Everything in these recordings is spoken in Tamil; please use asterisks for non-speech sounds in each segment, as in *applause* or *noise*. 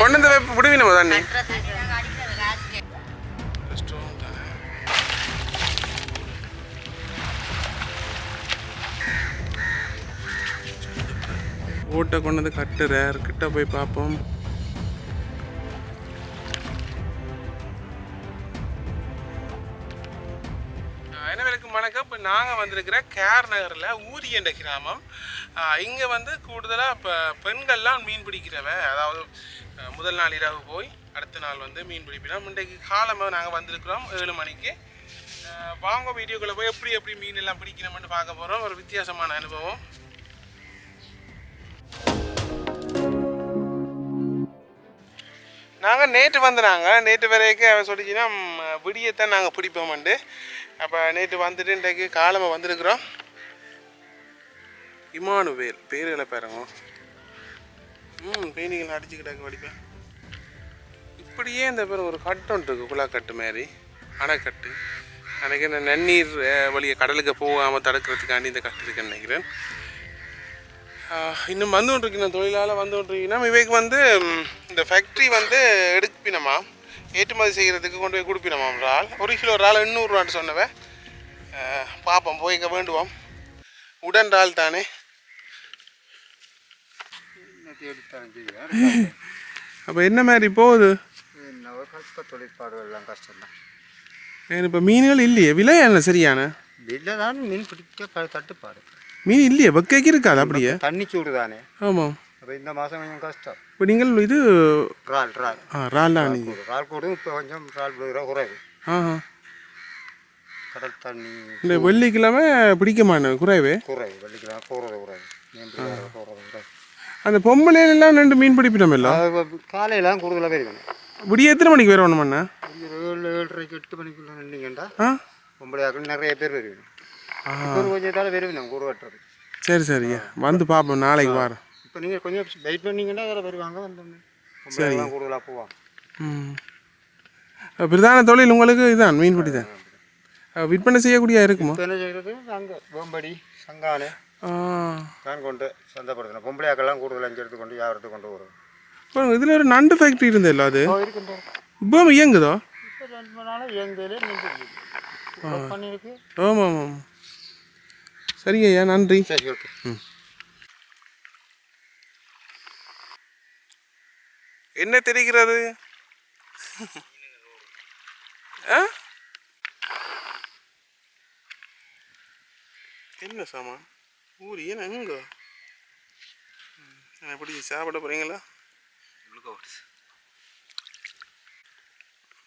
கொண்டு வந்து வைப்பு தண்ணி ஓட்டை கொண்டு வந்து கட்டுற கிட்ட போய் பார்ப்போம். நான் வந்திருக்கிற கேர் நகரில் ஊரி என்ற கிராமம். இங்கே வந்து கூடுதலாக இப்போ பெண்கள்லாம் மீன் பிடிக்கிறவ அதாவது முதல் நாள் இரவு போய் அடுத்த நாள் வந்து மீன் பிடிப்பினோம். இன்றைக்கு காலமாக நாங்கள் வந்திருக்கிறோம் ஏழு மணிக்கு. வாங்க வீடியோக்குள்ளே போய் எப்படி எப்படி மீன் எல்லாம் பிடிக்கணும்னு பார்க்க போகிறோம் ஒரு வித்தியாசமான அனுபவம். நாங்கள் நேற்று வந்தாங்க நேற்று வரைக்கும் அவன் சொல்லிச்சுன்னா விடியத்தான் நாங்கள் பிடிப்போம்ண்டு அப்போ நேற்று வந்துட்டு இன்றைக்கு காலமாக வந்திருக்கிறோம். இமானுவேல் பேர்களை பாருங்க ம் பெயிண்டிங்கள் அடிச்சுக்கிட்டாங்க வடிப்பேன் இப்படியே இந்த பேர் ஒரு கட்டு ஒன்று இருக்குது குழாக்கட்டு மாதிரி. அணைக்கட்டு. அன்றைக்கி இந்த நன்னீர் வழியை கடலுக்கு போகாமல் தடுக்கிறதுக்காண்டி இந்த கட்டு இருக்குன்னு நினைக்கிறேன். இன்னும் வந்து கொண்டிருக்கணும் தொழிலாளர் வந்து கொண்டிருக்கணும் இவைக்கு வந்து இந்த ஃபேக்ட்ரி வந்து எடுப்பினமா ஏற்றுமதி செய்கிறதுக்கு கொண்டு போய் கொடுப்பினமா ஒரு ஆள் ஒரு கிலோ ஆள் எண்ணூறுரூவான்னு சொன்னவன் பார்ப்போம் போய்க்க வேண்டுவோம். உடன் ஆள் தானே. அப்போ என்ன மாதிரி போகுது? என்ன ஒரு கஷ்ட தொழிற்பாடுகள் எல்லாம் கஷ்டம்தான். இப்போ மீன்கள் இல்லையே விலை என்ன சரியான? வெளில தான் மீன் பிடிக்க தட்டுப்பாடு. மீன் இல்லையே வெக்கைக்கு இருக்காது அப்படியே? தண்ணி சூடு தானே. ஆமாம் அப்போ இந்த மாதம் கொஞ்சம் கஷ்டம். இப்போ நீங்கள் இது இறால் இறால். ஆ ராலா நீங்கள் கூடு இறால் கூடும் இப்போ கொஞ்சம் இறால் விழுகிற குறைவு. ஆஹா. கடல் தண்ணி இந்த வெள்ளிக்கிழமை பிடிக்க மாட்டேன் குறைவே? குறைவு வெள்ளிக்கிழமை போகிறது குறைவு. மீன் பிடிக்கிற போகிறது குறைவு. அந்த பொம்பளையிலலாம் ரெண்டு மீன் பிடிப்பினோம் இல்லை அது காலையெல்லாம் கூடுதலாக போயிருக்கணும் விடிய எத்தனை மணிக்கு வரணும் அண்ணா ஒரு ஏழு ஏழரைக்கு எட்டு மணிக்குள்ள நின்றீங்கண்டா ஆ? பொம்பளையாக்கள் நிறைய பேர் வருவீங்க. ஆ இப்போ ஒரு கொஞ்சத்தால் வருவீங்க கூறு சரி சரிங்க வந்து பார்ப்போம் நாளைக்கு வரேன். இப்போ நீங்கள் கொஞ்சம் வெயிட் பண்ணீங்கன்னா அதில் வருவாங்க வந்தோடனே பொம்பளைலாம் கூடுதலாக போவாங்க ம். பிரதான தொழில் உங்களுக்கு இதுதான் மீன்பிடி தான். அஹ் விற்பனை செய்யக்கூடிய இருக்குமா? என்ன செய்கிறது அங்கே வேம்படி சங்கானு தான் கொண்டு சந்தைப்படுத்தணும் பொம்பளையாக்கெல்லாம் கூடுதல் அஞ்சு எடுத்து கொண்டு வியாபாரத்துக்கு கொண்டு வரும். இதில் ஒரு நண்டு ஃபேக்ட்ரி இருந்ததில்ல அது? இப்போ இயங்குதோ? இப்போ ரெண்டு மூணு நின்று பண்ணியிருக்கு ஆமாம் ஆமாம். சரிங்க ஐயா நன்றி. சரி ஓகே என்ன தெரிகிறது? ஆ? என்ன சாமான்? ஊர் ஏன் எங்க? ம், எப்படி சாப்பிட போறீங்களா?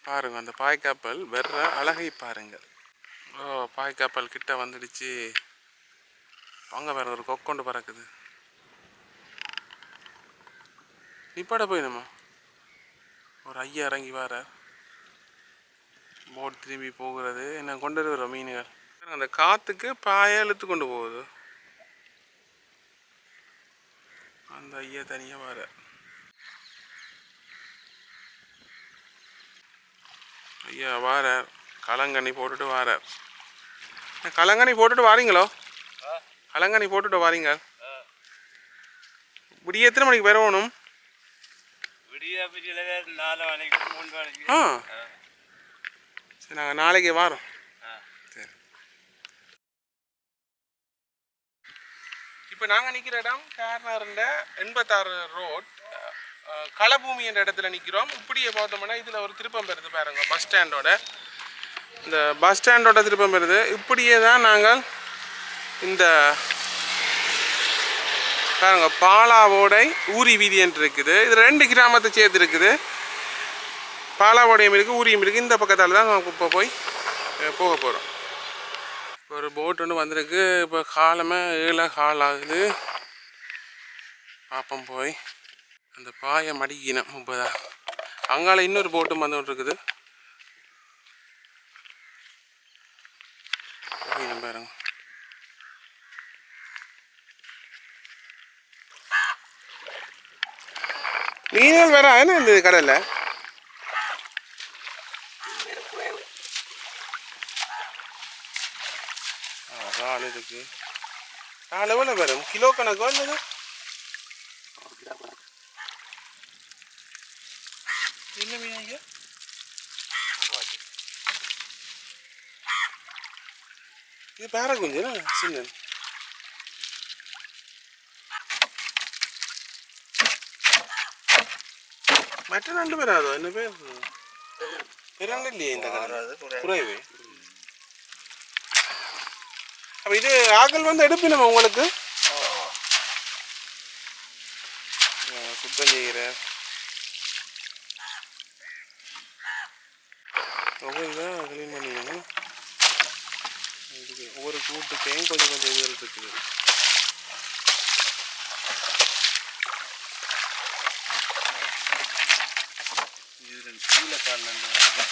பாருங்க அந்த பாய்க்காப்பல் வெற அழகை பாருங்கள். ஓ பாய்க்காப்பல் கிட்ட வந்துடுச்சு. அங்க வேற ஒரு கொக்கொண்டு பறக்குது. நிப்பாட போயிடுமா ஒரு ஐயா இறங்கி வர. போட் திரும்பி போகிறது. என்ன கொண்டு வர மீன்கள்? அந்த காற்றுக்கு பாயை இழுத்து கொண்டு போகுது. அந்த ஐயா தனியாக வர. ஐயா வாரார் களங்கண்ணி போட்டுட்டு வாரார் கலங்கண்ணி களங்கண்ணி போட்டுட்டு வாரீங்களோ? களங்கண்ணி போட்டுட்டு வாரீங்க. விடிய எத்தனை மணிக்கு ஆ. சரி நாங்கள் நாளைக்கு வரோம். சரி. இப்போ நாங்கள் நிற்கிற இடம் கார்னர்ன்ற எண்பத்தாறு ரோட். களபூமி என்ற இடத்துல நிற்கிறோம் இப்படியே பார்த்தோம்னா இதில் ஒரு திருப்பம் பெறுது பாருங்க பஸ் ஸ்டாண்டோட. இந்த பஸ் ஸ்டாண்டோட திருப்பம் பெறுது. இப்படியே தான் நாங்கள் இந்த பாருங்க பாலாவோடை ஊரி வீதி என்று இருக்குது. இது ரெண்டு கிராமத்தை சேர்த்து இருக்குது. பாலாவோடையும் இருக்குது ஊரியும் இருக்குது இந்த பக்கத்தால் தான் நம்ம இப்போ போய் போக போகிறோம் ஒரு போட் ஒன்று வந்திருக்கு. இப்போ காலமே ஏழை கால் ஆகுது. பார்ப்போம் போய். அந்த பாயை மடிக்கினேன் முப்பதா. அங்கால இன்னொரு போட்டும் வந்துகிட்டு இருக்குது பாருங்க மீன்கள் வேற என்ன இந்த கடலில் ஆ, இறால் இருக்கு. இறால் எவ்வளோ வரும்? கிலோ கணக்கோ இல்லைது என்ன மீன் ஐயா இது பேர குஞ்சுனா சின்ன பேராதோ என்ன பேர் பிறண்டு இல்லையே இந்த கடை குறைவு அப்ப இது ஆக்கள் வந்து எடுப்பினமா உங்களுக்கு சுத்தம் செய்கிற ஒவ்வொரு க்ளீன் இதுக்கு ஒவ்வொரு கூட்டுக்கையும் கொஞ்சம் கொஞ்சம் இதுகள் இருக்குது இது ரெண்டு கீழே கால் நண்டு வருது.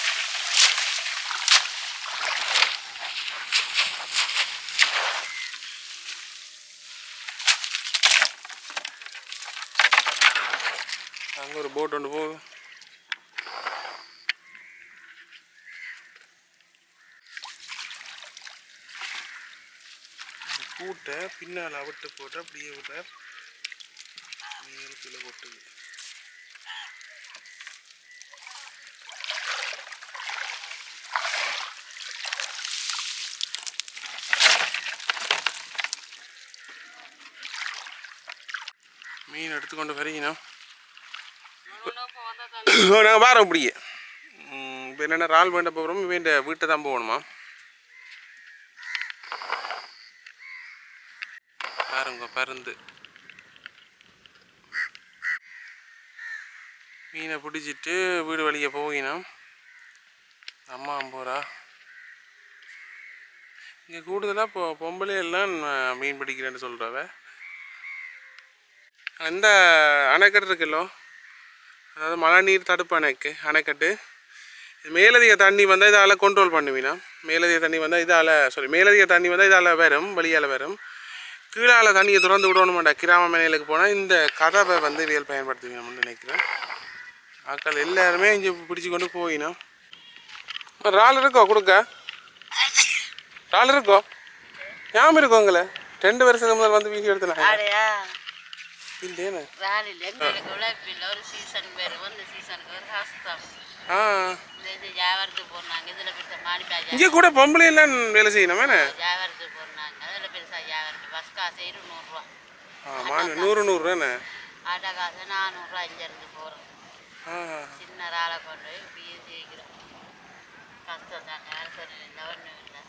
அங்கே ஒரு போட் ஒன்று போகும் கூட்டை பின்னால் அவிட்டு போட்டு அப்படியே விட மேலே கீழே போட்டுது மீன் எடுத்துக்கொண்டு வரீங்கண்ணா *coughs* நாங்கள் வாரோம் இப்படியே. இப்போ என்னென்ன ரால் வேண்ட போகிறோம் வேண்ட வீட்டை தான் போகணுமா? பாருங்க பருந்து. மீனை பிடிச்சிட்டு வீடு வழியை போகினோம் அம்மா அம்போரா இங்கே கூடுதலாக இப்போ பொம்பளை எல்லாம் மீன் பிடிக்கிறேன்னு சொல்கிறவ அந்த அணைக்கட்டு இருக்குல்லோ? அதாவது மழை நீர் தடுப்பு அணைக்கு அணைக்கட்டு. இது மேலதிக தண்ணி வந்தால் இதால் கண்ட்ரோல் பண்ணுவீனா? மேலதிக தண்ணி வந்தால் இதால் சாரி மேலதிக தண்ணி வந்தால் இதால் வரும் வழியால் வரும். கீழால் தண்ணியை திறந்து விடணுமாண்டா? கிராம மேலைகளுக்கு போனால் இந்த கதவை வந்து வியல் பயன்படுத்துவீங்கன்னு நினைக்கிறேன். ஆக்கள் எல்லாருமே இங்கே பிடிச்சி கொண்டு போயினா? இறால் இருக்கோ? கொடுக்க. இறால் இருக்கோ? ஞாபகம் இருக்கும் உங்களை? ரெண்டு வருஷத்துக்கு முதல் வந்து வீடியோ எடுத்துனாங்க இல்லையே வேலையில் எங்களுக்கு உழைப்பில்லை ஒரு சீசன் பேர் வந்து சீசனுக்கு ஒரு கஷ்டம் ஆ இது வியாபாரத்துக்கு போனாங்க இதில் பெருசாக மாடிப்பாஜா இங்கே கூட பொம்பளை எல்லாம் வேலை செய்யணும் என்ன வியாபாரத்துக்கு போனாங்க அதில் பெருசாக வியாபாரத்துக்கு பஸ் காசு இருநூறுவா ஆமாம் நூறு நூறுரூவாண்ணே ஆட்டோ காசு நானூறுரூவா இங்கேருந்து போகிறோம் சின்ன ராளை கொண்டு போய் இப்படியே ஜெயிக்கிறோம் கஷ்டம் தானே வேலை சொல்லி இல்லை ஒன்றும் இல்லை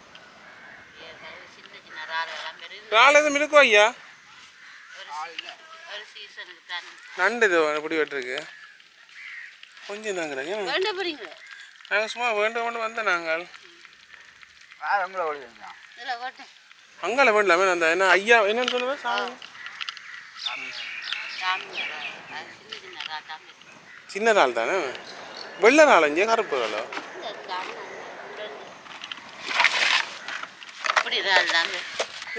சின்ன சின்ன ராளைகள்லாம் பெரிய இறால் எதுவும் இருக்கோ ஐயா ஒரு தண்ணி நண்டு இது எப்படி வெட்டிருக்கு. கொஞ்சம் தாங்கிறேங்க நாங்கள் சும்மா வேண்டும் கொண்டு வந்தேன் நாங்கள். அங்கால வேண்டலாமே அந்த என்ன ஐயா என்னன்னு சொல்லுவேன் சாமி. சின்ன இறால் தானே? வெள்ளை இறால் இங்கே கருப்பு தாங்க.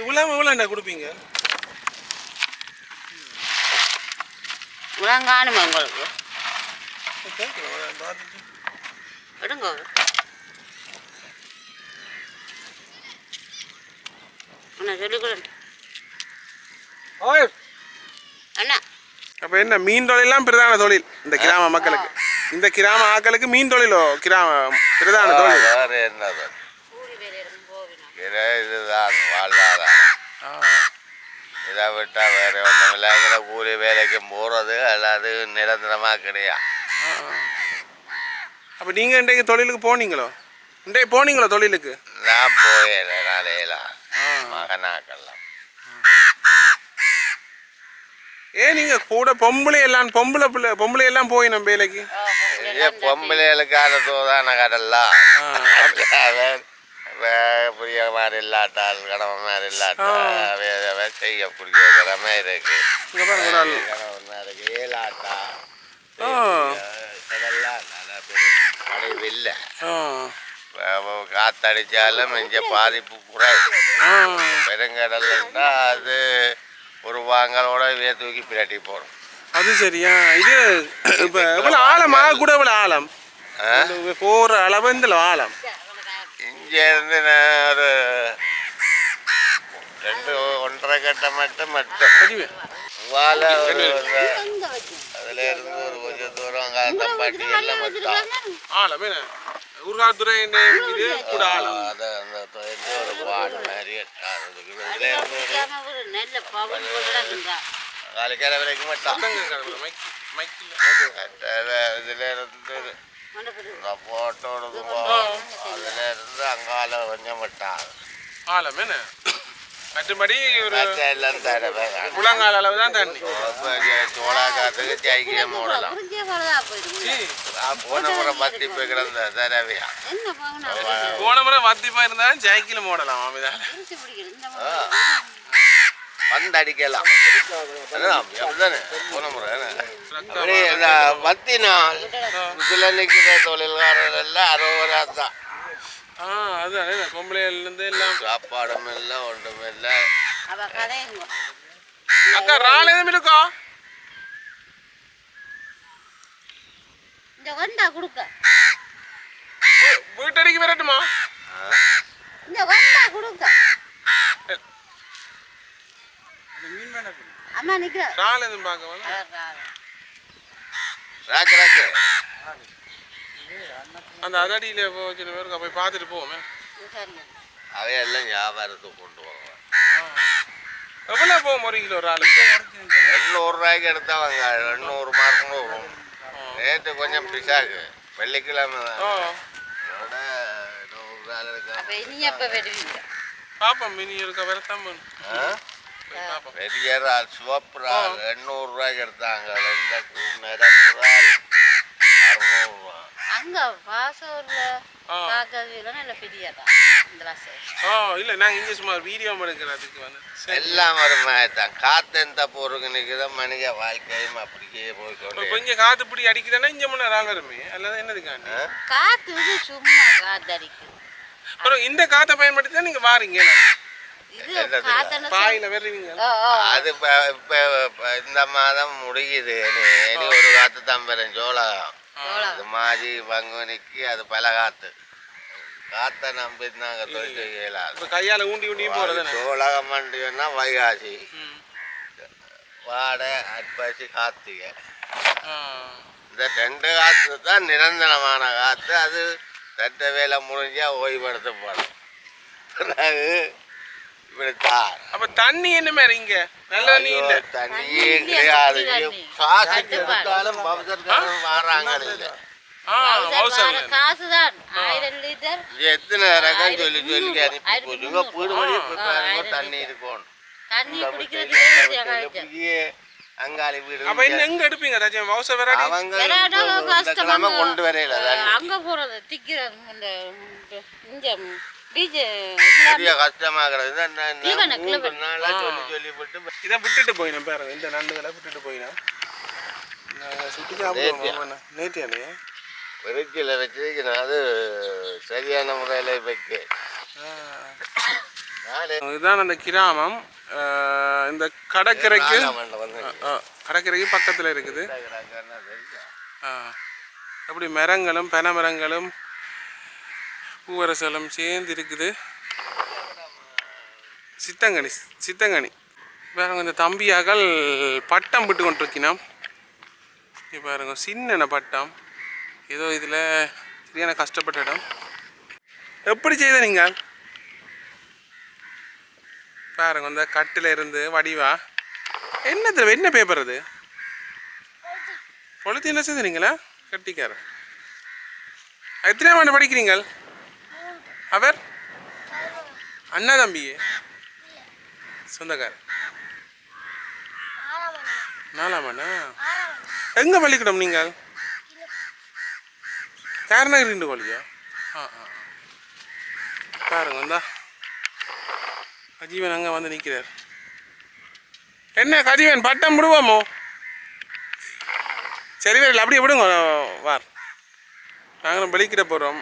இவ்வளோ இவ்வளோண்டா கொடுப்பீங்க? இவ்வளோ காணுமா உங்களுக்கு. எடுங்க. அண்ணா சொல்லிக் கொடுங்க ஓய். அண்ணா. அப்போ என்ன மீன் தொழிலாம் பிரதான தொழில். இந்த கிராம மக்களுக்கு. இந்த கிராம ஆக்களுக்கு மீன் தொழிலோ? கிராம பிரதான தொழில். வேறு இது இதுதான் ஆ இதை விட்டால் வேறு ஒன்றும் இல்லை. இங்கே கூலி வேலைக்கு போகிறது அல்லாது நிரந்தரமாக கிடையாது அப்போ நீங்கள் இன்றைக்கு தொழிலுக்கு போனீங்களோ? இன்றைக்கு போனீங்களோ தொழிலுக்கு? நான் போயில நாளையெல்லாம் மகனாக்கெல்லாம் ஏன் நீங்கள் கூட பொம்பளை எல்லாம் பொம்பளை பிள்ளை பொம்பளை எல்லாம் போய் நம்ம வேலைக்கு? பொம்பளைகளுக்கான தோதான கடல்லாம் ஆ புரிய மாதிரி இல்லாட்டால் மாதிரி இல்லாட்டால் வேற செய்ய புரிய கடமை இருக்கு இருக்கு ஏலாட்டா பெரும் படைவு இல்லை காத்தடிச்சாலும் இங்கே பாதிப்பு குறைவு ஆ. பெருங்கடல் இருந்தால் அது ஒரு வாங்கலோட இவைய தூக்கி பிரட்டி போடும் அது சரியா இது இப்போ இவ்வளோ ஆழமா கூட இவ்வளோ ஆழம். போகிற அளவு இந்த ஆழம். இருந்து நான் ஒரு ரெண்டு ஒன்றரை கட்டை மட்டும் மட்டும். வாழை ஒரு அதுல இருந்து ஒரு கொஞ்சம் தூரம் காத்தம்பாட்டி எல்லாம் மட்டும். என்ன? ஊர்காத்துறை இது கூட அது அந்த ஒரு பாடு மாதிரி காலைக்கால வரைக்கும் மட்டும். இதுல இருந்து இந்த போட்டோடு அதுல இருந்து அங்கால கொஞ்சம் மட்டும் ஆழம் என்ன? மற்றபடி ஒரு எல்லாம் தடவை முழங்கால் அளவு தான் தண்ணி. சோளா காத்துக்கு ஜெயிக்க மூடலாம் புரிஞ்சே வரதா போயிடுங்க ஈ, போன முறை பத்தி போய் கிடந்த தடவையா போன முறை வத்திப்பா இருந்தாலும் ஜாக்கில் மூடலாம் அமிதால. பந்து அடிக்கலாம் அதான் அப்படிதானே? போன முறை இந்த பத்தி நாள் இதுல நிக்கிற தொழில்காரர்கள் எல்லாம் அறுபது ரூபா தான் ஆ அதுதானே இந்த பொம்பளையிலேருந்து எல்லாம். சாப்பாடும் இல்லை ஒன்றும் இல்லை. அக்கா ரால் எதுவும் இருக்கா? இந்த கொண்டா கொடுக்க. வீட்டடிக்கு வரட்டுமா? இந்த கொண்டா கொடுக்க. அம்மா ரால் எதுவும் பார்க்க வேணாம். ராக்கு ராக்கு. அந்த அதடியில் சில பேருக்கு போய் பார்த்துட்டு போவோமே. சரிங்க அவையெல்லாம் வியாபாரத்துக்கு கொண்டு போவாங்க எவ்வளோ போகும் ஒரு கிலோ ரால் எண்ணூறு ரூபாய்க்கு எடுத்தவங்க எண்ணூறு மார்க்கும் வரும் ரேட்டு கொஞ்சம் பிசாக்கு வெள்ளிக்கிழமை. நூறு ரூபாய் வருவீங்க பாப்போம் மினி இருக்க வரத்தான் வேணும். ஆ? போய் பார்ப்போம் பெரிய இறால் சிவப்பு இறால் எண்ணூறு ரூபாய்க்கு எடுத்தாங்க இந்த நிரப்பு இறால் அறுநூறுவா அங்க வாசூர்ல ஆ. பார்க்கறதுல நல்ல இல்லை நாங்கள் இங்கே சும்மா வீடியோ எடுக்கிறதுக்கு வந்து. எல்லாம் மாதிரி தான் காற்று எந்த பொருளுக்கு நிற்குதோ மனித வாழ்க்கையும் அப்படியே போய்க்கொண்டே இப்போ இங்கே காற்று பிடி அடிக்குதுன்னா இங்கே முன்னே ரால் வருமே அல்லது என்னதுக்காண்டி இது சும்மா காத்தடிக்குது அப்புறம் இந்த காற்றை பயன்படுத்தி தான் நீங்கள் வாரீங்க அது இந்த மாதம் முடியுது. இனி ஒரு காற்று தான் பெறும் சோளம் அது மாஜி பங்குனிக்கு அது பல காற்று காற்றை நம்பி நாங்கள் தொழில் இப்போ கையால் ஊண்டி ஊண்டியும் போகிறது சோளகம் மண்டியன்னா வைகாசி. வாடை அட்பாசி கார்த்திகை. இந்த ரெண்டு காற்று தான் நிரந்தரமான காற்று அது ரெட்ட வேலை முடிஞ்சா ஓய்வெடுத்துப்படும் பிறகு இப்படித்தான் அப்போ தண்ணி என்ன மாதிரி இங்கே? நல்ல தண்ணி இல்லை? தண்ணியே கிடையாது. காசு. கொடுத்தாலும் பவுசர்காரன் வராங்க இல்லை. ஆ மவுசர் காசுதான். ஆயிரம் லிட்டர். இது எத்தனை ரகம் சொல்லி சொல்லி அனுப்பி. வீடு தண்ணி இருக்கும் அங்காளி வீடு அப்போ இன்னும் எங்கே எடுப்பீங்க தாச்சும் மவுசர் வெராடி அவங்க இந்த கொண்டு வரையில அங்க போறது திக்கிற இந்த இங்க பீச் பெரிய கஷ்டமாகிறது. இந்த. நாளா சொல்லி சொல்லி இதை விட்டுட்டு போயினேன் பாருங்க இந்த நண்டுகளை விட்டுட்டு போயினேன் சுற்றி சாப்பிடுவோம் நேற்றியானே வெறுக்கில் வச்சிருக்கணும் அது சரியான முறையில் வைக்க. நாளே இதுதான் அந்த கிராமம். இந்த கடற்கரைக்கு கடற்கரைக்கு பக்கத்தில் இருக்குது. அப்படி மரங்களும் பனை மரங்களும் பூவரசலும் சேர்ந்து இருக்குது சித்தங்கனி சித்தங்கனி. பாருங்க இந்த தம்பியாக்கள் பட்டம் விட்டு கொண்டிருக்கினோம். இங்க பாருங்க சின்ன பட்டம். ஏதோ இதில் சரியான கஷ்டப்பட்ட இடம். எப்படி செய்த நீங்கள் பாருங்க இந்த கட்டில் இருந்து வடிவா. என்ன என்ன பேப்பர் அது பொழுது செய்தீங்களா கட்டிக்கார எத்தனை ஆண்டு படிக்கிறீங்கள்? அவர்? அண்ணா தம்பியே சொந்தக்காரர். நாலாம் அண்ணா எங்க பள்ளிக்கூடம் நீங்கள்? காரணகிரி ரெண்டு கோழியா ஆ? ஆ ஆ. பாருங்க வந்தா அஜீவன் அங்கே வந்து நிற்கிறார் என்ன கஜீவன் பட்டம் விடுவோமோ சரி வேறு அப்படியே விடுங்க வார். நாங்களும் வெளிக்கிட போகிறோம்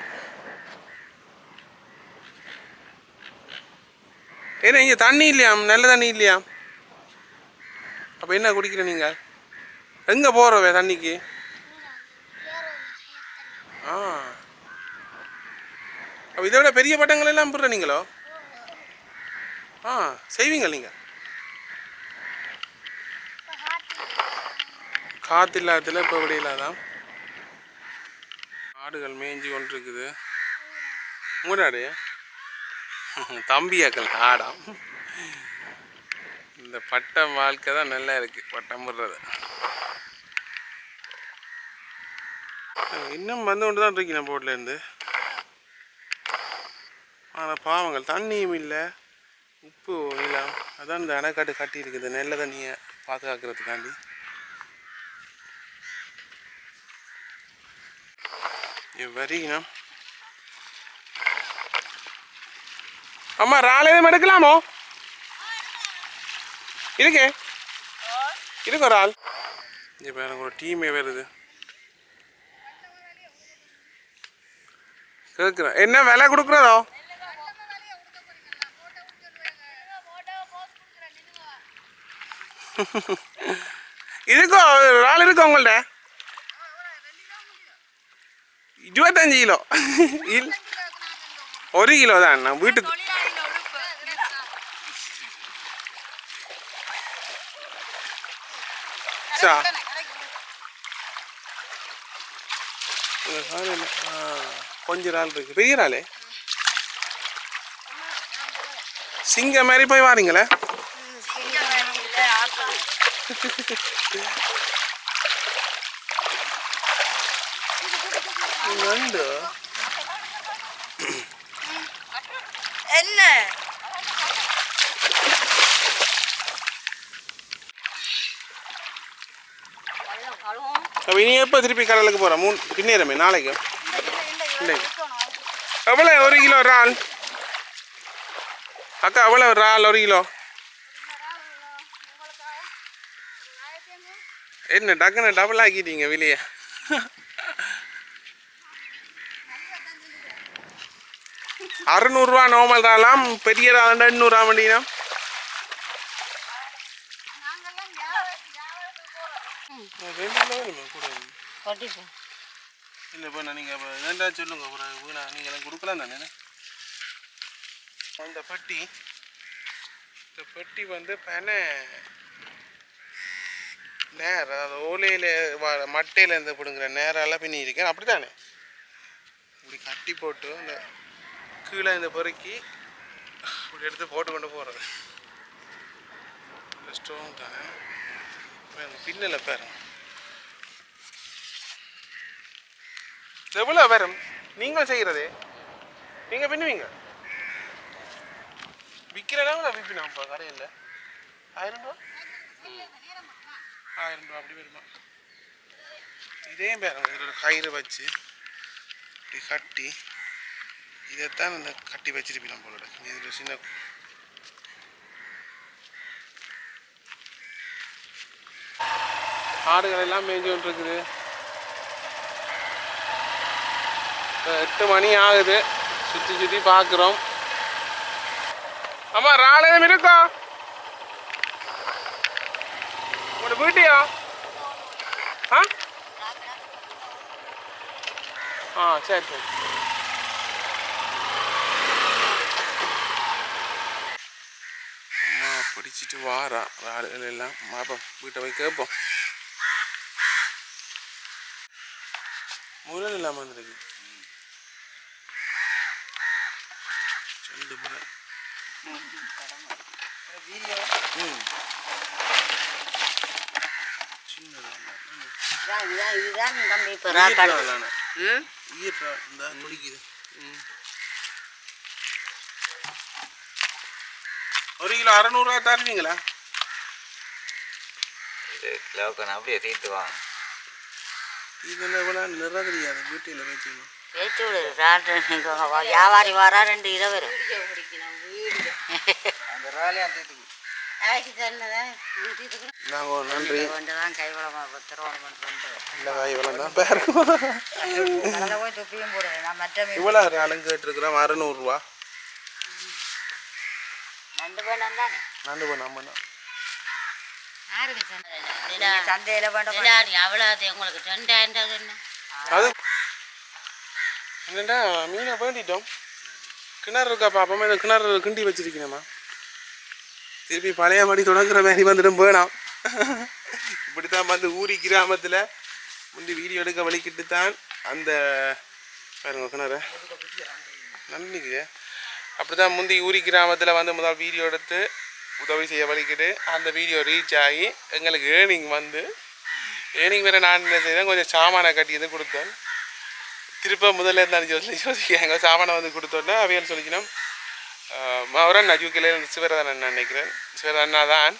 ஏன்னா இங்கே தண்ணி இல்லையாம் நல்ல தண்ணி இல்லையாம் அப்போ என்ன குடிக்கிற நீங்கள் எங்கே போகிறவே தண்ணிக்கு? ஆ. அப்போ இதை விட பெரிய பட்டங்கள் எல்லாம் போடுற நீங்களோ? ஆ செய்வீங்க நீங்கள் காற்று இல்லாததில் இப்போ விடையிலாதான் ஆடுகள் மேய்ஞ்சி கொண்டு இருக்குது மூடாடு தம்பியாக்கள் ஆடாம் இந்த பட்டம் வாழ்க்கை தான் நல்லா இருக்குது பட்டம் போடுறது. இன்னும் வந்து கொண்டு தான் இருக்கீங்க போட்லேருந்து ஆனால் பாவங்கள் தண்ணியும் இல்லை. உப்பு நிலம் அதான் இந்த அணைக்காட்டு கட்டி இருக்குது தண்ணியை பாதுகாக்கிறதுக்காண்டி. வரீங்கண்ணா அம்மா இறால் எதுவும் எடுக்கலாமோ? இருக்கே. இருக்கு ஒரு ஆள் இப்போ எனக்கு ஒரு டீமே வருது. கேட்குறேன் என்ன விலை கொடுக்குறதோ? இருக்கோ இறால் இருக்கோ உங்கள்கிட்ட இருபத்தஞ்சு கிலோ. இல் ஒரு கிலோ தான். நான் வீட்டுக்கு ஆ, கொஞ்ச இறால் இருக்கு. பெரிய இறாலே சிங்க மாதிரி போய் வாரீங்களே? நண்டு என்ன அப்போ இனி எப்போ திருப்பி கடலுக்கு போகிறோம் மூணு பின்னேறமே நாளைக்கு இல்லைங்க எவ்வளோ ஒரு கிலோ இறால் அக்கா எவ்வளோ இறால் ஒரு கிலோ என்ன டக்குன்னு டபுள் ஆக்கிட்டீங்க வெளியே. அறுநூறுவா நார்மல் இறாலாம் பெரிய இறால் எண்ணூறுவா வண்டினா ரெண்டு கிலோ இல்லை இப்போ நீங்கள் இப்போ என்னடா சொல்லுங்க அப்புறம் வீணா நீங்கள் எனக்கு கொடுக்கலாம் தானே? அந்த பெட்டி இந்த பெட்டி வந்து பனை நேரம் அந்த ஓலையில் மட்டையில் இருந்து பிடுங்குற நேரெல்லாம் பின்னி இருக்கேன் அப்படி தானே இப்படி கட்டி போட்டு அந்த கீழே இந்த பொறுக்கி இப்படி எடுத்து போட்டு கொண்டு போகிறது ஸ்டோன் தானே? பின்னலை பாருங்க. எவ்வளோ வரும் நீங்கள் செய்கிறதே நீங்கள் பின்னுவீங்க. விற்கிறதா விற்பினா இப்போ கடையில். ஆயிரம் ரூபா ஆயிரம் ரூபா அப்படி வருமா? இதே பாருங்க ஒரு கயிறு வச்சு இப்படி கட்டி இதைத்தான் இந்த கட்டி வச்சிருப்பீங்க நம்மளோட இதில் சின்ன ஆடுகள் எல்லாம் மேய்ஞ்சு இப்போ எட்டு மணி ஆகுது. சுற்றி சுற்றி பார்க்குறோம் ஆமாம் ராளையம் இருக்கா? போயிட்டியா ஆ? ஆ சரி சரி. அம்மா படிச்சுட்டு வாரா ராடுகள் எல்லாம் மாப்போம் வீட்டை போய் கேட்போம். முரல் இல்லாமல் வந்துருக்கு ரெண்டு முறை ம் சின்னதா இதான் இதுதான் இதுதான் தம்பி இப்போ ஈர்றாளான ம்? குடிக்குது ம். ஒரு கிலோ அறநூறுவா தருவீங்களா? இது கிலோவுக்கு அப்படியே தீர்த்து வாங்க. இது என்ன தெரியாது வீட்டில் வச்சுக்கணும் பேச்சு விடு வியாபாரி வாரா ரெண்டு இரவு வரும் *laughs* அந்த ராலையும் தீர்த்துக்கு நாங்கள் நன்றி. கொண்டுதான் கைவளமாக திருவண்ணம் வந்து இல்லை காய் இவ்வளோ தான் பேருக்கும் அதில் போய் துப்பியும் போடுவேன் நான் மற்ற மீன் இவ்வளோ ஆளுங்க ரெண்டு பேரும் தானே? நண்டு அம்மனா யாருக்கு சந்தையில் வேண்டாம் அவ்வளோ உங்களுக்கு ரெண்டாயிரம் அது என்னடா மீனை வேண்டிட்டோம். கிணறு இருக்கா பாப்போமா இந்த கிணறு கிண்டி வச்சிருக்கேனம்மா திருப்பி பழைய மாதிரி தொடங்குற மாதிரி வந்துடும் வேணாம் இப்படித்தான் வந்து ஊரி கிராமத்தில் முந்தி வீடியோ எடுக்க வலிக்கிட்டு தான் அந்த பாருங்க கிணறு நன்றிக்கு அப்படிதான் முந்தி ஊரி கிராமத்தில் வந்து முதல் வீடியோ எடுத்து உதவி செய்ய வலிக்கிட்டு அந்த வீடியோ ரீச் ஆகி எங்களுக்கு ஏர்னிங் வந்து ஏர்னிங் வேறு நான் என்ன செய்தேன்? கொஞ்சம் சாமானை கட்டி இது கொடுத்தேன். திருப்ப முதல்ல இருந்தாலும் சொல்லி யோசிக்காங்க சாமானை வந்து கொடுத்தோன்னே அவையல் சொல்லிக்கணும். அவரன் நஜுக்கில் சிவரதன் அண்ணா நினைக்கிறேன். சிவரதன் அண்ணா தான்.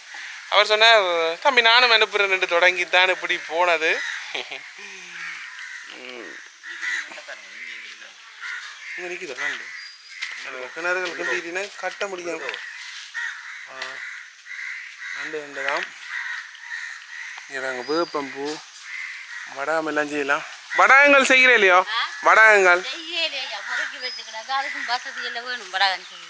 அவர் சொன்னார் தம்பி நானும் அனுப்புகிறேன் தொடங்கி தான் இப்படி போனது. இங்கே நிற்கிதோ நண்டு அந்த கிணறுகள் கட்டிட்டீங்கன்னா கட்ட முடியும் நண்டு நண்டுதான் நாங்கள் வேப்பம்பூ வடாகம் எல்லாம் செய்யலாம். வடாகங்கள் செய்கிறே இல்லையோ? வடாகங்கள் அதுக்கும் வசதி எல்லாம் வேணும். படாகன்னு சொல்லிட்டு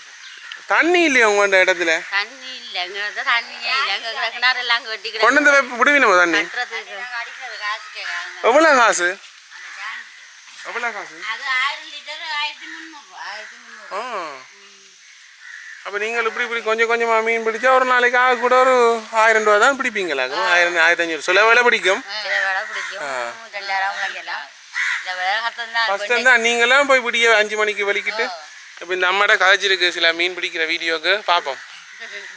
தண்ணி இல்லையா உங்களோட இடத்துல? தண்ணி இல்லை எங்க தண்ணியே இல்லை. எங்க கிணறு எல்லாம் அங்கே வெட்டி கொண்டு வந்து வைப்பு விடுவீனமா தண்ணி? அடிக்கிறது காசு கேட்காங்க எவ்வளோ காசு? அது லிட்டர் ஆ. அப்போ நீங்கள் இப்படி இப்படி கொஞ்சம் கொஞ்சமாக மீன் பிடிச்சா ஒரு நாளைக்கு ஆக கூட ஒரு ஆயிரம் ரூபா தான் பிடிப்பீங்களாக்கும் ஆயிரம் ஆயிரத்தி அஞ்சூறு சில வேலை பிடிக்கும். கஷ்டம் தான் நீங்களாம் போய் பிடிக்க அஞ்சு மணிக்கு வலிக்கிட்டு இப்போ இந்த அம்மாட்ட கதைச்சிருக்கு சில மீன் பிடிக்கிற வீடியோக்கு பார்ப்போம்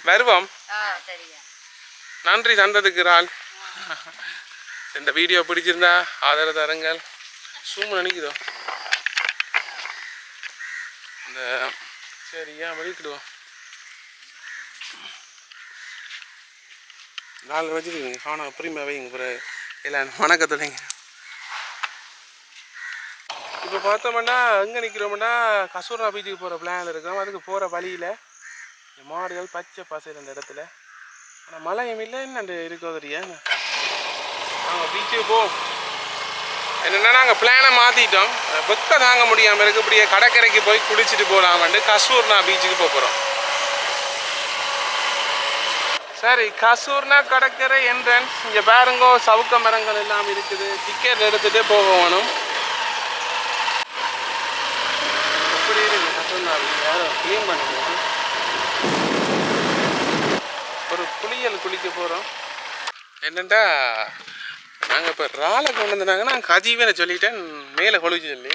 வருவோம். நன்றி தந்ததுக்கு ஆள் இந்த வீடியோ பிடிச்சிருந்தா ஆதரவு தருங்கள். சூம் நினைக்குதோ இந்த சரியா வலிக்கிடுவோம் நாலு வச்சுருக்கீங்க காணும் அப்புறமா வைங்க பிறகு. எல்லாம் வணக்கத்துலைங்க இப்போ பார்த்தோம்னா எங்கே நிற்கிறோம்னா கசூரா பீச்சுக்கு போகிற பிளான் இருக்கோம் அதுக்கு போகிற வழியில் மாடுகள் பச்சை பசையில் இந்த இடத்துல. ஆனால் மழையும் இல்லை என்ன இருக்கோதரியா நாங்கள் பீச்சுக்கு போவோம். என்னென்னா நாங்கள் பிளானை மாற்றிட்டோம் வெக்க தாங்க முடியாமல் இருக்கு. இப்படியே கடற்கரைக்கு போய் குளிச்சுட்டு போகலாமன்ட்டு கசூர்னா பீச்சுக்கு போக போகிறோம் சரி கசூர்னா கடற்கரை என்ட்ரன்ஸ் இங்கே பாருங்கோ சவுக்க மரங்கள் எல்லாம் இருக்குது. டிக்கெட் எடுத்துகிட்டே போக வேணும் எப்படி இருக்கு கசூர்னா யாரோ க்ளீன் பண்ணுங்க ஒரு குளியல் குளிக்க போகிறோம் என்னண்டா நாங்கள் இப்போ ராலை கொண்டு வந்தாங்கன்னா நான் கஜீவனை சொல்லிட்டேன். மேலே கொளிச்சு சொல்லி.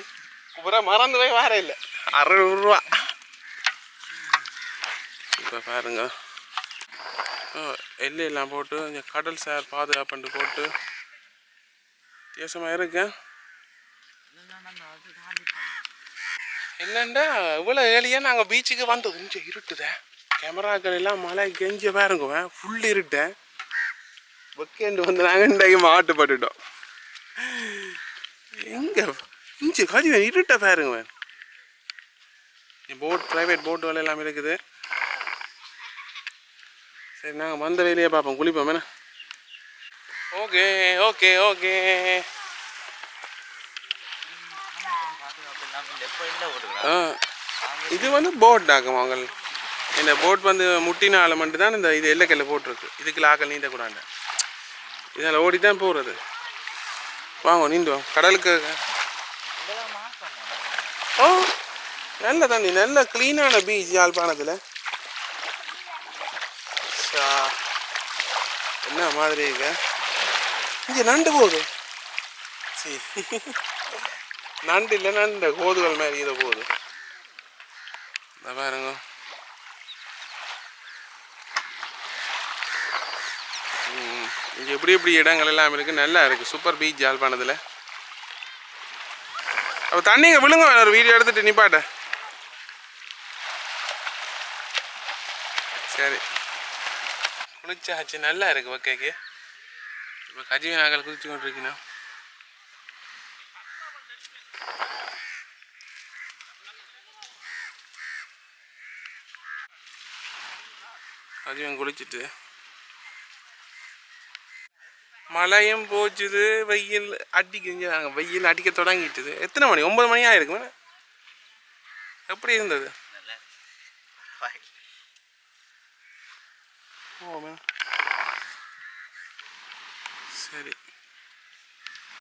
அப்புறம் மறந்து போய் வார இல்லை. அறுநூறுவா இப்போ பாருங்க. ஓ, எல்லையெல்லாம் போட்டு இங்கே கடல் சார் பாதுகாப்புன்ட்டு போட்டு வித்தியாசமாக இருக்கேன் என்னண்டா இவ்வளோ ஏழியா நாங்கள் பீச்சுக்கு வந்தோம். கொஞ்சம் இருட்டுதேன் கேமராக்கள் எல்லாம் மழை கெஞ்ச பாருங்குவேன் ஃபுல் இருட்டேன் வெக்கேண்டு வந்து நாங்கள் இன்றைக்கு மாட்டுப்பட்டுட்டோம் எங்கே இஞ்சி காஜி இருட்ட பாருங்குவேன் போட் ப்ரைவேட் போட் வேலை எல்லாம் இருக்குது. சரி நாங்கள் வந்த வேலையை பார்ப்போம். குளிப்போம் என்ன? ஓகே ஓகே ஓகே இது வந்து போட் ஆகும் அவங்க. இந்த போட் வந்து முட்டினால மட்டும் தான் இந்த இது எல்லைக்கல்ல போட்டிருக்கு. இதுக்கு ஆக்கள் நீந்தக்கூடாது. இதில் ஓடி தான் போகிறது வாங்க நீந்து வாங்க கடலுக்கு. ஓ நல்ல தண்ணி நல்ல க்ளீனான பீச் யாழ்ப்பாணத்தில். என்ன மாதிரி இருக்க இங்கே நண்டு போகுது. சீ நண்டு இல்லை நண்டு. கோதுகள் மாதிரி இதை போகுது. இந்த பாருங்க. இங்கே எப்படி எப்படி இடங்கள் எல்லாம் இருக்கு. நல்லா இருக்கு. சூப்பர் பீச் யாழ்ப்பாணத்தில் அப்போ தண்ணிங்க விழுங்க வேணும் ஒரு வீடியோ எடுத்துட்டு நிப்பாட்ட. சரி. குளிச்சாச்சு. நல்லா இருக்கு ஓகேக்கு இப்போ கஜிவி நாங்கள் குதிச்சு கொண்டிருக்கணும் கஜிவன் குளிச்சுட்டு. மழையும் போச்சுது வெயில் அடிக்க வெயில் அடிக்க தொடங்கிட்டுது. எத்தனை மணி? ஒன்பது மணி ஆயிருக்குமே எப்படி இருந்தது? சரி.